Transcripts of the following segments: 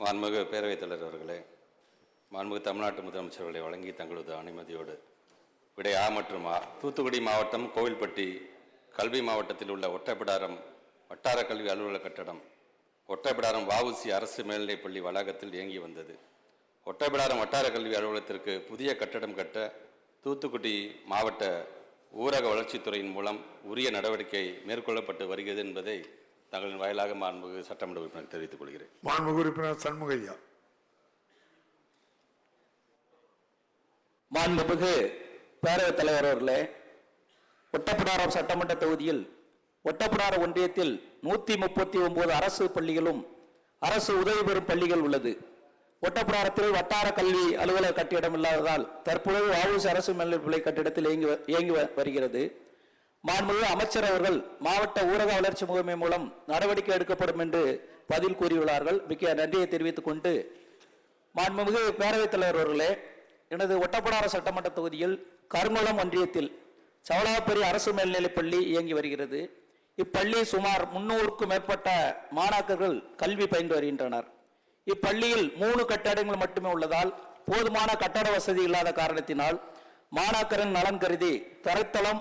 மாண்புமிகு பேரவைத் தலைவர் அவர்களே மாண்புமிகு தமிழ்நாட்டு முதலமைச்சர்களை வழங்கி தங்களது அனுமதியோடு விடை ஆ மற்றும் ஆ. தூத்துக்குடி மாவட்டம் கோவில்பட்டி கல்வி மாவட்டத்தில் உள்ள ஒட்டப்பிடாரம் வட்டார கல்வி அலுவலக கட்டடம் ஒட்டப்பிடாரம் வாவுசி அரசு மேல்நிலைப்பள்ளி வளாகத்தில் இயங்கி வந்தது. ஒட்டப்பிடாரம் வட்டார கல்வி அலுவலகத்திற்கு புதிய கட்டடம் கட்ட தூத்துக்குடி மாவட்ட ஊரக வளர்ச்சித்துறையின் மூலம் உரிய நடவடிக்கை மேற்கொள்ளப்பட்டு வருகிறது என்பதை தங்களின் வாயிலாக மாண்புமிகு சட்டமன்ற உறுப்பினர் தெரிவித்துக் கொள்கிறேன். மாண்புமிகு உறுப்பினர் சண்முகையா. மாண்புமிகு பேரவைத் தலைவர் அவர்களே ஒட்டப்பிடாரம் சட்டமன்ற தொகுதியில் ஒட்டப்பிடாரம் ஒன்றியத்தில் நூத்தி முப்பத்தி ஒன்பது அரசு பள்ளிகளும் அரசு உதவி பெறும் பள்ளிகள் உள்ளது. ஒட்டப்பிடாரத்தில் வட்டார கல்வி அலுவலக கட்டிடம் இல்லாததால் தற்பொழுது வஉசி அரசு மேல்நிலைப்பள்ளி கட்டிடத்தில் இயங்கி இயங்கி வருகிறது. மாண்புமிகு அமைச்சர் அவர்கள் மாவட்ட ஊரக வளர்ச்சி முகமை மூலம் நடவடிக்கை எடுக்கப்படும் என்று பதில் கூறியுள்ளார்கள். மிக்க நன்றியை தெரிவித்துக் கொண்டு மாண்புமிகு பேரவைத் தலைவர் அவர்களே எனது ஒட்டப்படார சட்டமன்ற தொகுதியில் கருங்குளம் ஒன்றியத்தில் சவலாப்பரி அரசு மேல்நிலைப்பள்ளி இயங்கி வருகிறது. இப்பள்ளி சுமார் முன்னூறுக்கும் மேற்பட்ட மாணாக்கர்கள் கல்வி பயின்று வருகின்றனர். இப்பள்ளியில் மூணு கட்டடங்கள் மட்டுமே உள்ளதால் போதுமான கட்டட வசதி இல்லாத காரணத்தினால் மாணாக்கரின் நலன் கருதி தரைத்தளம்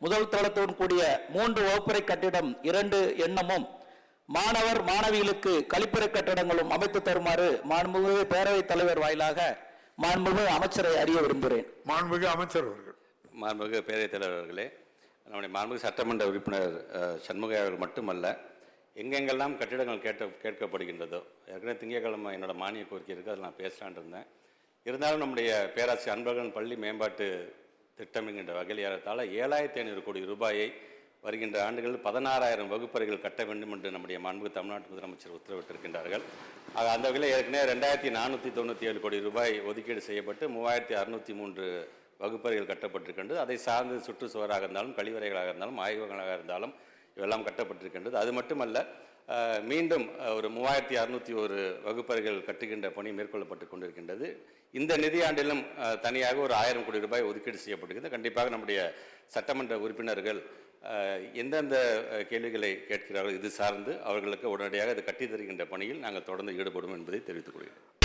முதல் தளத்துடன் கூடிய மூன்று வகுப்பறை கட்டிடம் இரண்டு எண்ணமும் மாணவர் மாணவிகளுக்கு கழிப்பறை கட்டடங்களும் அமைத்து தருமாறு மாண்புமிகு பேரவைத் தலைவர் வாயிலாக மாண்புமிகு அமைச்சரை அறிய விரும்புகிறேன். மாண்புமிகு அமைச்சர் அவர்கள். மாண்புமிகு பேரவைத் தலைவர் அவர்களே நம்முடைய மாண்புமிகு சட்டமன்ற உறுப்பினர் அஹ், சண்முகையா அவர்கள் மட்டுமல்ல எங்கெங்கெல்லாம் கட்டிடங்கள் கேட்ட கேட்கப்படுகின்றதோ ஏற்கனவே திங்கட்கிழமை என்னோட மானிய கோரிக்கை இருக்குது அதில் நான் பேசலான் இருந்தேன். இருந்தாலும் நம்முடைய பேராசிரியர் அன்பழகன் பள்ளி மேம்பாட்டு திட்டம் என்கின்ற வகையில் ஏறத்தாழ ஏழாயிரத்தி ஐநூறு கோடி ரூபாயை வருகின்ற ஆண்டுகளில் பதினாறாயிரம் வகுப்பறைகள் கட்ட வேண்டும் என்று நம்முடைய மாண்பு தமிழ்நாட்டு முதலமைச்சர் உத்தரவிட்டிருக்கின்றார்கள். ஆக அந்த வகையில் ஏற்கனவே ரெண்டாயிரத்தி நானூற்றி தொண்ணூற்றி ஏழு கோடி ரூபாய் ஒதுக்கீடு செய்யப்பட்டு மூவாயிரத்தி அறுநூற்றி மூன்று வகுப்பறைகள் கட்டப்பட்டிருக்கின்றது. அதை சார்ந்து சுற்றுச்சுவராக இருந்தாலும் கழிவறைகளாக இருந்தாலும் ஆய்வகங்களாக இருந்தாலும் இவெல்லாம் கட்டப்பட்டிருக்கின்றது. அது மட்டுமல்ல மீண்டும் ஒரு மூவாயிரத்தி அறுநூற்றி ஒரு வகுப்பறைகள் கட்டுகின்ற பணி மேற்கொள்ளப்பட்டு கொண்டிருக்கின்றது. இந்த நிதியாண்டிலும் தனியாக ஒரு ஆயிரம் கோடி ரூபாய் ஒதுக்கீடு செய்யப்பட்டிருக்கிறது. கண்டிப்பாக நம்முடைய சட்டமன்ற உறுப்பினர்கள் எந்தெந்த கேள்விகளை கேட்கிறார்கள் இது சார்ந்து அவர்களுக்கு உடனடியாக அது கட்டித் தருகின்ற பணியில் நாங்கள் தொடர்ந்து ஈடுபடும் என்பதை தெரிவித்துக் கொள்கிறேன்.